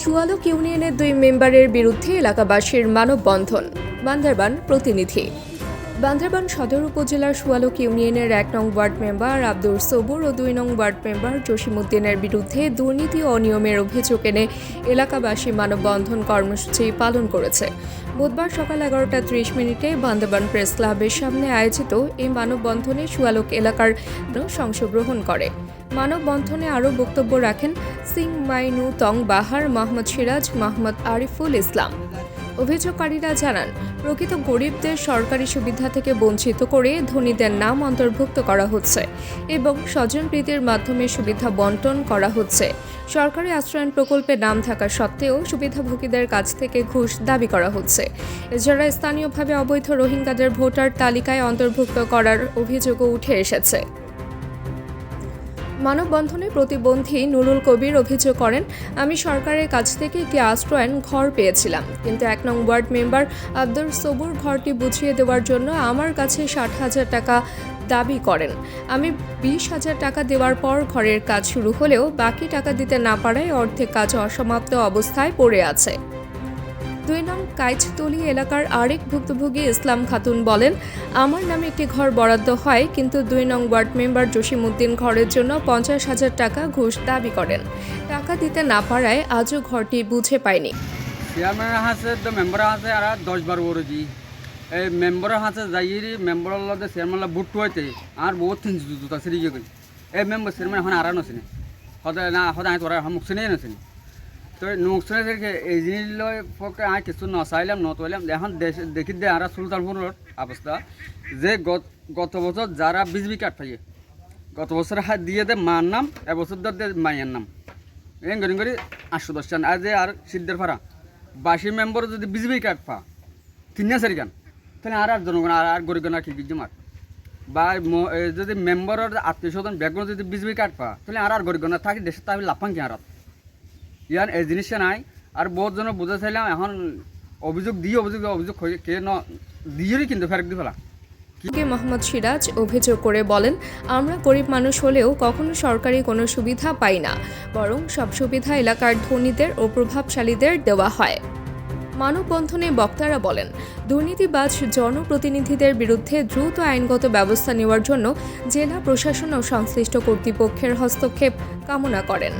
সুয়ালক ইউনিয়নের দুই মেম্বারের বিরুদ্ধে এলাকাবাসীর মানববন্ধন। বান্দরবান প্রতিনিধি। বান্দরবান সদর উপজেলার সুয়ালক ইউনিয়নের এক নং ওয়ার্ড মেম্বার আব্দুর সবুর ও দুই নং ওয়ার্ড মেম্বার জসিমুদ্দিনের বিরুদ্ধে দুর্নীতি ও অনিয়মের অভিযোগ এনে এলাকাবাসী মানববন্ধন কর্মসূচি পালন করেছে। বুধবার সকাল এগারোটা ত্রিশ মিনিটে বান্দরবান প্রেস ক্লাবের সামনে আয়োজিত এই মানববন্ধনে সুয়ালক এলাকার অংশগ্রহণ করে। মানববন্ধনে আরও বক্তব্য রাখেন সিং মাইনু তং বাহার মোহাম্মদ সিরাজ মোহাম্মদ আরিফুল ইসলাম। অভিযোগকারীরা জানান, প্রকৃত গরিবদের সরকারি সুবিধা থেকে বঞ্চিত করে ধনীদের নাম অন্তর্ভুক্ত করা হচ্ছে এবং স্বজনপ্রীতির মাধ্যমে সুবিধা বন্টন করা হচ্ছে। সরকারি আশ্রয়ণ প্রকল্পে নাম থাকা সত্ত্বেও সুবিধাভোগীদের কাছ থেকে ঘুষ দাবি করা হচ্ছে। এছাড়া স্থানীয়ভাবে অবৈধ রোহিঙ্গাদের ভোটার তালিকায় অন্তর্ভুক্ত করার অভিযোগও উঠে এসেছে। মানববন্ধনে প্রতিবন্ধী নুরুল কবির অভিযোগ করেন, আমি সরকারের কাছ থেকে একটি আশ্রয়ন ঘর পেয়েছিলাম, কিন্তু এক নং ওয়ার্ড মেম্বার আব্দুল সবুর ঘরটি বুঝিয়ে দেওয়ার জন্য আমার কাছে ষাট হাজার টাকা দাবি করেন। আমি বিশ হাজার টাকা দেওয়ার পর ঘরের কাজ শুরু হলেও বাকি টাকা দিতে না পারায় অর্ধেক কাজ অসমাপ্ত অবস্থায় পড়ে আছে। দুই নং কাইচতলি এলাকার আরেক ভুক্তভোগী ইসলাম খাতুন বলেন, আমার নামে একটি ঘর বরাদ্দ হয়, কিন্তু দুই নং ওয়ার্ড মেম্বার জসিমউদ্দিন ঘরের জন্য পঞ্চাশ হাজার টাকা ঘুষ দাবি করেন। টাকা দিতে না পারায় আজও ঘরটি বুঝে পায়নি। চেয়ারম্যানের হাতে তো মেম্বার হাতে আর দশ বার বড়জি এই মেম্বারের হাতে যাইরি মেম্বারের লগে চেয়ারম্যান বুট হইতে, আর বহুত তিন জুতা সিরি গই এই মেম্বার চেয়ারম্যান এখন আর নছিনে। সদায় না, সদায় তোরা মুখ চিনে নছিনে। তো থেকে এই জিনিস লয় পক্ষে আয় কিছু নচাইলাম নতইলাম এখন দেখি দে আর সুলতানপুরের অবস্থা। যে গত বছর যারা বিজবি কার্ড পাইয়ে গত বছর হাত দিয়ে দে মার নাম এবছর দে মাইয়ের নাম। এই গরি গরি আটশো দশ টান আজ আর সিদ্ধের ফারা বাসি মেম্বার যদি বিজেপি কার্ড পা, তিন চারি গান তাহলে আর আর জনগণ, আর আর গরিব আর কি কিছু মার? বা যদি মেম্বারের আত্মীয় স্বজন ব্যাকগ্রাউন্ড যদি বিজেপি কার্ড পা, তাহলে আর আর গরিব থাকি দেশে তাহলে লাফাং কি আর। ইয়ান এই নাই। আর বহুত জন বুঝে চাইলাম এখন অভিযোগ দিয়ে অভিযোগ অভিযোগ কে ন দিয়েরই কিন্তু ফেরত দি ফেলা মোহাম্মদ সিরাজ অভিযোগ করে বলেন, আমরা গরিব মানুষ হলেও কখনো সরকারি কোনো সুবিধা পাই না, বরং সব সুবিধা এলাকার ধনীদের ও প্রভাবশালীদের দেওয়া হয়। মানববন্ধনে বক্তারা বলেন, দুর্নীতিবাজ জনপ্রতিনিধিদের বিরুদ্ধে দ্রুত আইনগত ব্যবস্থা নেওয়ার জন্য জেলা প্রশাসন ও সংশ্লিষ্ট কর্তৃপক্ষের হস্তক্ষেপ কামনা করেন।